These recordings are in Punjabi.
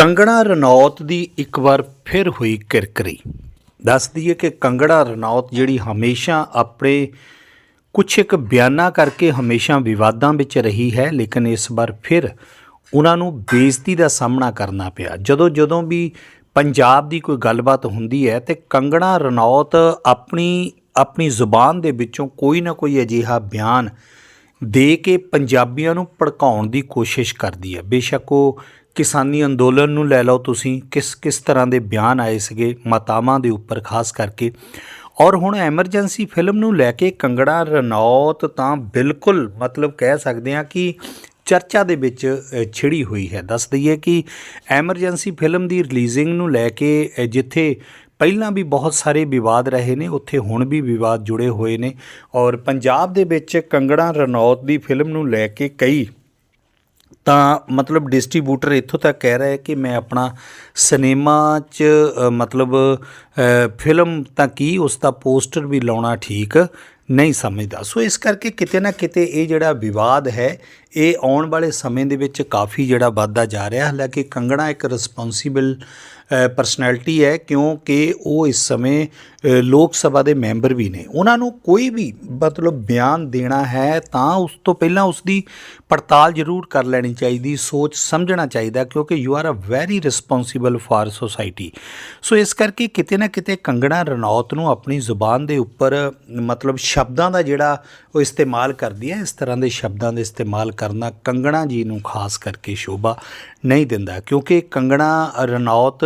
ਕੰਗਣਾ ਰਣੌਤ ਦੀ ਇੱਕ ਵਾਰ ਫਿਰ ਹੋਈ ਕਿਰਕਰੀ। ਦੱਸਦੀ ਹੈ ਕਿ ਕੰਗੜਾ ਰਣੌਤ ਜਿਹੜੀ ਹਮੇਸ਼ਾ ਆਪਣੇ ਕੁਛ ਇੱਕ ਬਿਆਨਾਂ ਕਰਕੇ ਹਮੇਸ਼ਾ ਵਿਵਾਦਾਂ ਵਿੱਚ ਰਹੀ ਹੈ, ਲੇਕਿਨ ਇਸ ਵਾਰ ਫਿਰ ਉਹਨਾਂ ਨੂੰ ਬੇਇੱਜ਼ਤੀ ਦਾ ਸਾਹਮਣਾ ਕਰਨਾ ਪਿਆ। ਜਦੋਂ ਜਦੋਂ ਵੀ ਪੰਜਾਬ ਦੀ ਕੋਈ ਗੱਲਬਾਤ ਹੁੰਦੀ ਹੈ ਤੇ ਕੰਗਣਾ ਰਣੌਤ ਆਪਣੀ ਆਪਣੀ ਜ਼ੁਬਾਨ ਦੇ ਵਿੱਚੋਂ ਕੋਈ ਨਾ ਕੋਈ ਅਜਿਹਾ ਬਿਆਨ ਦੇ ਕੇ ਪੰਜਾਬੀਆਂ ਨੂੰ ਭੜਕਾਉਣ ਦੀ ਕੋਸ਼ਿਸ਼ ਕਰਦੀ ਹੈ। ਬੇਸ਼ੱਕ ਉਹ ਕਿਸਾਨੀ ਅੰਦੋਲਨ ਨੂੰ ਲੈ ਲਓ ਤੁਸੀਂ, ਕਿਸ ਕਿਸ ਤਰ੍ਹਾਂ ਦੇ ਬਿਆਨ ਆਏ ਸੀਗੇ ਮਾਤਾਵਾਂ ਦੇ ਉੱਪਰ ਖਾਸ ਕਰਕੇ। ਔਰ ਹੁਣ ਐਮਰਜੈਂਸੀ ਫਿਲਮ ਨੂੰ ਲੈ ਕੇ ਕੰਗੜਾ ਰਣੌਤ ਤਾਂ ਬਿਲਕੁਲ ਮਤਲਬ ਕਹਿ ਸਕਦੇ ਹਾਂ ਕਿ ਚਰਚਾ ਦੇ ਵਿੱਚ ਛਿੜੀ ਹੋਈ ਹੈ। ਦੱਸ ਦਈਏ ਕਿ ਐਮਰਜੈਂਸੀ ਫਿਲਮ ਦੀ ਰਿਲੀਜ਼ਿੰਗ ਨੂੰ ਲੈ ਕੇ ਜਿੱਥੇ ਪਹਿਲਾਂ ਵੀ ਬਹੁਤ ਸਾਰੇ ਵਿਵਾਦ ਰਹੇ ਨੇ, ਉੱਥੇ ਹੁਣ ਵੀ ਵਿਵਾਦ ਜੁੜੇ ਹੋਏ ਨੇ। ਔਰ ਪੰਜਾਬ ਦੇ ਵਿੱਚ ਕੰਗੜਾ ਰਣੌਤ ਦੀ ਫਿਲਮ ਨੂੰ ਲੈ ਕੇ ਕਈ ਤਾਂ ਮਤਲਬ ਡਿਸਟ੍ਰੀਬਿਊਟਰ ਇੱਥੋਂ ਤੱਕ ਕਹਿ ਰਿਹਾ ਹੈ ਕਿ ਮੈਂ ਆਪਣਾ ਸਿਨੇਮਾ 'ਚ ਮਤਲਬ ਫਿਲਮ ਤਾਂ ਕੀ, ਉਸ ਦਾ ਪੋਸਟਰ ਵੀ ਲਾਉਣਾ ਠੀਕ ਨਹੀਂ ਸਮਝਦਾ। ਸੋ ਇਸ ਕਰਕੇ ਕਿਤੇ ਨਾ ਕਿਤੇ ਇਹ ਜਿਹੜਾ ਵਿਵਾਦ ਹੈ, ਇਹ ਆਉਣ ਵਾਲੇ ਸਮੇਂ ਦੇ ਵਿੱਚ ਕਾਫੀ ਜਿਹੜਾ ਵੱਧਦਾ ਜਾ ਰਿਹਾ। ਹਾਲਾਂਕਿ ਕੰਗਣਾ ਇੱਕ ਰਿਸਪੌਂਸੀਬਲ ਪਰਸਨੈਲਿਟੀ ਹੈ, ਕਿਉਂਕਿ ਉਹ ਇਸ ਸਮੇਂ ਲੋਕ ਸਭਾ ਦੇ ਮੈਂਬਰ ਵੀ ਨੇ। ਉਹਨਾਂ ਨੂੰ ਕੋਈ ਵੀ ਮਤਲਬ ਬਿਆਨ ਦੇਣਾ ਹੈ, ਤਾਂ ਉਸ ਤੋਂ ਪਹਿਲਾਂ ਉਸ ਦੀ ਪੜਤਾਲ ਜ਼ਰੂਰ ਕਰ ਲੈਣੀ ਚਾਹੀਦੀ, ਸੋਚ ਸਮਝਣਾ ਚਾਹੀਦਾ, ਕਿਉਂਕਿ you are a very responsible for society so ਇਸ ਕਰਕੇ ਕਿਤੇ ਨਾ ਕਿਤੇ ਕੰਗਣਾ ਰਣੌਤ ਨੂੰ ਆਪਣੀ ਜ਼ੁਬਾਨ ਦੇ ਉੱਪਰ, ਮਤਲਬ ਸ਼ਬਦਾਂ ਦਾ ਜਿਹੜਾ ਉਹ ਇਸਤੇਮਾਲ ਕਰਦੀ ਹੈ, ਇਸ ਤਰ੍ਹਾਂ ਦੇ ਸ਼ਬਦਾਂ ਦੇ ਇਸਤੇਮਾਲ ਕਰਨਾ ਕੰਗਣਾ ਜੀ ਨੂੰ ਖਾਸ ਕਰਕੇ ਸ਼ੋਭਾ ਨਹੀਂ ਦਿੰਦਾ। ਕਿਉਂਕਿ ਕੰਗਣਾ ਰਣੌਤ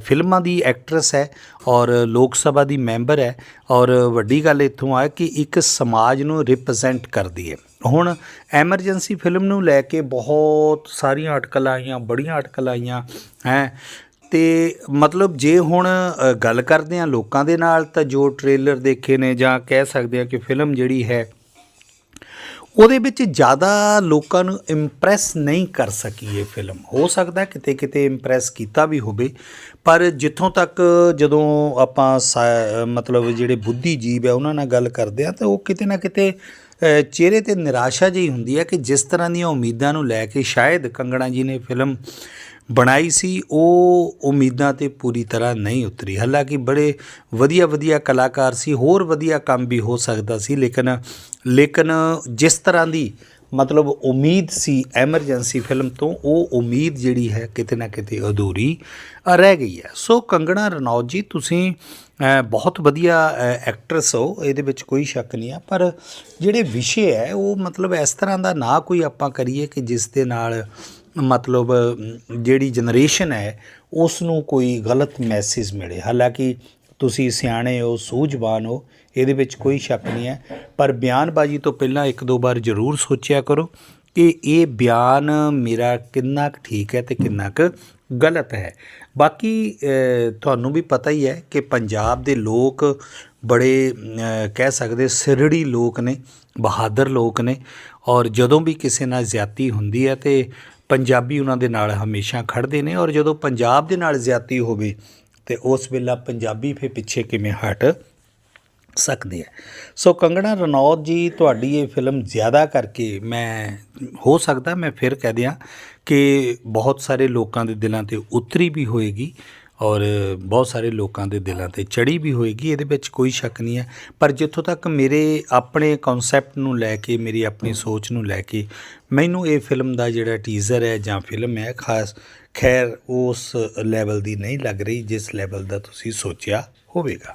ਫਿਲਮਾਂ ਦੀ ਐਕਟਰੈਸ ਹੈ ਔਰ ਲੋਕ ਸਭਾ ਦੀ ਮੈਂਬਰ ਹੈ ਔਰ ਵੱਡੀ ਗੱਲ ਇੱਥੋਂ ਆ ਕਿ ਇੱਕ ਸਮਾਜ ਨੂੰ ਰਿਪਰੈਜ਼ੈਂਟ ਕਰਦੀ ਹੈ। ਹੁਣ ਐਮਰਜੈਂਸੀ ਫਿਲਮ ਨੂੰ ਲੈ ਕੇ ਬਹੁਤ ਸਾਰੀਆਂ ਅਟਕਲਾਂ ਆਈਆਂ, ਬੜੀਆਂ ਅਟਕਲਾਂ ਆਈਆਂ, ਹੈ। ਤੇ ਮਤਲਬ ਜੇ ਹੁਣ ਗੱਲ ਕਰਦੇ ਆ ਲੋਕਾਂ ਦੇ ਨਾਲ ਤਾਂ ਜੋ ਟ੍ਰੇਲਰ ਦੇਖੇ ਨੇ ਜਾਂ ਕਹਿ ਸਕਦੇ ਆ ਕਿ ਫਿਲਮ ਜਿਹੜੀ ਹੈ ਉਹਦੇ ਵਿੱਚ ਜ਼ਿਆਦਾ ਲੋਕਾਂ ਨੂੰ ਇੰਪ੍ਰੈਸ ਨਹੀਂ ਕਰ ਸਕੀ ਇਹ ਫਿਲਮ ਹੋ ਸਕਦਾ ਕਿਤੇ ਕਿਤੇ ਇੰਪ੍ਰੈਸ ਕੀਤਾ ਵੀ ਹੋਵੇ, ਪਰ ਜਿੱਥੋਂ ਤੱਕ ਜਦੋਂ ਆਪਾਂ ਸਾ- ਮਤਲਬ ਜਿਹੜੇ ਬੁੱਧੀਜੀਵ ਹੈ ਉਹਨਾਂ ਨਾਲ ਗੱਲ ਕਰਦੇ ਆ ਤਾਂ ਉਹ ਕਿਤੇ ਨਾ ਕਿਤੇ ਚਿਹਰੇ ਤੇ ਨਿਰਾਸ਼ਾ ਜਿਹੀ ਹੁੰਦੀ ਹੈ ਕਿ ਜਿਸ ਤਰ੍ਹਾਂ ਦੀਆਂ ਉਮੀਦਾਂ ਨੂੰ ਲੈ ਕੇ ਸ਼ਾਇਦ ਕੰਗਣਾ ਜੀ ਨੇ ਫਿਲਮ ਬਣਾਈ ਸੀ, ਉਹ ਉਮੀਦਾਂ ਤੇ ਪੂਰੀ ਤਰ੍ਹਾਂ ਨਹੀਂ ਉਤਰੀ। ਹਾਲਾਂਕਿ ਬੜੇ ਵਧੀਆ ਵਧੀਆ ਕਲਾਕਾਰ ਸੀ, ਹੋਰ ਵਧੀਆ ਕੰਮ ਵੀ ਹੋ ਸਕਦਾ ਸੀ, ਲੇਕਿਨ ਲੇਕਿਨ ਜਿਸ ਤਰ੍ਹਾਂ ਦੀ ਮਤਲਬ ਉਮੀਦ ਸੀ, ਐਮਰਜੈਂਸੀ ਫਿਲਮ ਤੋਂ, ਉਹ ਉਮੀਦ ਜਿਹੜੀ ਹੈ ਕਿਤੇ ਨਾ ਕਿਤੇ ਅਧੂਰੀ ਰਹਿ ਗਈ ਹੈ। ਸੋ ਕੰਗਣਾ ਰਣੌਤ ਜੀ, ਤੁਸੀਂ ਬਹੁਤ ਵਧੀਆ ਐਕਟਰਸ ਹੋ, ਇਹਦੇ ਵਿੱਚ ਕੋਈ ਸ਼ੱਕ ਨਹੀਂ ਆ, ਪਰ ਜਿਹੜੇ ਵਿਸ਼ੇ ਹੈ, ਉਹ ਮਤਲਬ ਇਸ ਤਰ੍ਹਾਂ ਦਾ ਨਾ ਕੋਈ ਆਪਾਂ ਕਰੀਏ ਕਿ ਜਿਸ ਦੇ ਨਾਲ ਮਤਲਬ ਜਿਹੜੀ ਜਨਰੇਸ਼ਨ ਹੈ ਉਸ ਨੂੰ ਕੋਈ ਗਲਤ ਮੈਸੇਜ ਮਿਲੇ। ਹਾਲਾਂਕਿ ਤੁਸੀਂ ਸਿਆਣੇ ਹੋ, ਸੂਝਵਾਨ ਹੋ, ਇਹਦੇ ਵਿੱਚ ਕੋਈ ਸ਼ੱਕ ਨਹੀਂ ਹੈ। ਪਰ ਬਿਆਨਬਾਜ਼ੀ ਤੋਂ ਪਹਿਲਾਂ ਇੱਕ ਦੋ ਵਾਰ ਜ਼ਰੂਰ ਸੋਚਿਆ ਕਰੋ ਕਿ ਇਹ ਬਿਆਨ ਮੇਰਾ ਕਿੰਨਾ ਕੁ ਠੀਕ ਹੈ ਤੇ ਕਿੰਨਾ ਕੁ ਗਲਤ ਹੈ। ਬਾਕੀ ਤੁਹਾਨੂੰ ਵੀ ਪਤਾ ਹੀ ਹੈ ਕਿ ਪੰਜਾਬ ਦੇ ਲੋਕ ਬੜੇ ਕਹਿ ਸਕਦੇ ਸਿਰੜੀ ਲੋਕ ਨੇ, ਬਹਾਦਰ ਲੋਕ ਨੇ। ਔਰ ਜਦੋਂ ਵੀ ਕਿਸੇ ਨਾਲ ਜ਼ਿਆਤੀ ਹੁੰਦੀ ਹੈ ਤੇ ਪੰਜਾਬੀ ਉਹਨਾਂ ਦੇ ਨਾਲ ਹਮੇਸ਼ਾ ਖੜਦੇ ਨੇ ਔਰ ਜਦੋਂ ਪੰਜਾਬ ਦੇ ਨਾਲ ਜ਼ਿਆਤੀ ਹੋਵੇ ਤੇ ਉਸ ਵੇਲਾ ਪੰਜਾਬੀ ਫੇ ਪਿੱਛੇ ਕਿਵੇਂ ਹਟ ਸਕਦੇ ਆ। ਸੋ ਕੰਗਣਾ ਰਣੌਤ ਜੀ, ਤੁਹਾਡੀ ਇਹ ਫਿਲਮ ਜ਼ਿਆਦਾ ਕਰਕੇ ਮੈਂ, ਹੋ ਸਕਦਾ ਮੈਂ ਫਿਰ ਕਹਿ ਦਿਆਂ ਕਿ ਬਹੁਤ ਸਾਰੇ ਲੋਕਾਂ ਦੇ ਦਿਲਾਂ ਤੇ ਉਤਰੀ ਵੀ ਹੋਏਗੀ। ਔਰ ਬਹੁਤ ਸਾਰੇ ਲੋਕਾਂ ਦੇ ਦਿਲਾਂ ਤੇ ਚੜੀ ਵੀ ਹੋਏਗੀ, ਇਹਦੇ ਵਿੱਚ ਕੋਈ ਸ਼ੱਕ ਨਹੀਂ ਹੈ। ਪਰ ਜਿੱਥੋਂ ਤੱਕ ਮੇਰੇ ਆਪਣੇ ਕਨਸੈਪਟ ਨੂੰ ਲੈ ਕੇ, ਮੇਰੀ ਆਪਣੀ ਸੋਚ ਨੂੰ ਲੈ ਕੇ, ਮੈਨੂੰ ਇਹ ਫਿਲਮ ਦਾ ਜਿਹੜਾ ਟੀਜ਼ਰ ਹੈ ਜਾਂ ਫਿਲਮ ਹੈ, ਖਾਸ ਖੈਰ ਉਸ ਲੈਵਲ ਦੀ ਨਹੀਂ ਲੱਗ ਰਹੀ, ਜਿਸ ਲੈਵਲ ਦਾ ਤੁਸੀਂ ਸੋਚਿਆ ਹੋਵੇਗਾ।